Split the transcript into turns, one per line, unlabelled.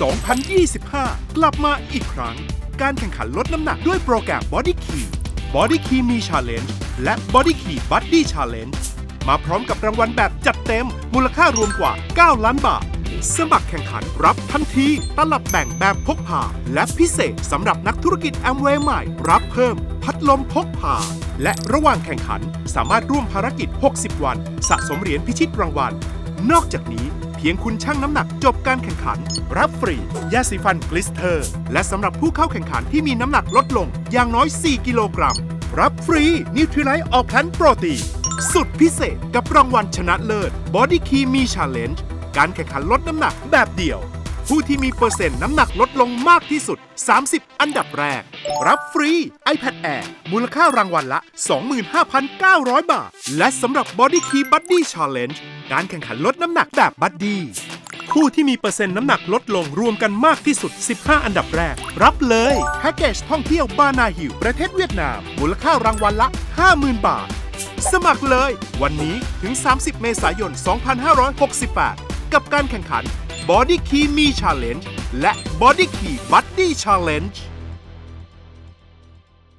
2025 กลับมาอีกครั้ง การแข่งขันลดน้ำหนักด้วยโปรแกรม Body Key Body Key มี Challenge และ Body Key Buddy Challenge มาพร้อมกับรางวัลแบบจัดเต็ม มูลค่ารวมกว่า 9 ล้านบาท สมัครแข่งขันรับทันทีตลับแบ่งแบบพกพา และพิเศษสำหรับนักธุรกิจแอมเวย์ใหม่ รับเพิ่ม พัดลมพกพา และระหว่างแข่งขันสามารถร่วมภารกิจ 60 วัน สะสมเหรียญพิชิตรางวัล นอกจากนี้ เพียงคุณชั่งน้ำหนักจบการแข่งขัน รับฟรียาสีฟันกลิสเตอร์ และสำหรับผู้เข้าแข่งขันที่มีน้ำหนักลดลงอย่างน้อย 4 กิโลกรัม รับฟรีนิวทรีไลท์ออ l พลนโปรตีนสุดพิเศษกับรางวัลชนะเลิศ Body Key มี Challenge การแข่งขันลดน้ำหนักแบบเดี่ยว ผู้ที่มีเปอร์เซ็นต์น้ำหนักลดลงมากที่สุด 30 อันดับแรก รับฟรี iPad Air มูลค่ารางวัลละ 25,900 บาท และสำหรับ Body Key Buddy Challenge การแข่งขันลดน้ำหนักแบบบัดดี้ผู้ที่มีเปอร์เซ็นต์น้ำหนักลดลงรวมกันมากที่สุด 15 อันดับแรก รับเลยแพ็กเกจท่องเที่ยวบานาฮิวประเทศเวียดนาม มูลค่ารางวัลละ 50,000 บาท สมัครเลย วันนี้ถึง 30 เมษายน 2568 กับการแข่งขัน Body Key Me Challenge และ Body Key Buddy Challenge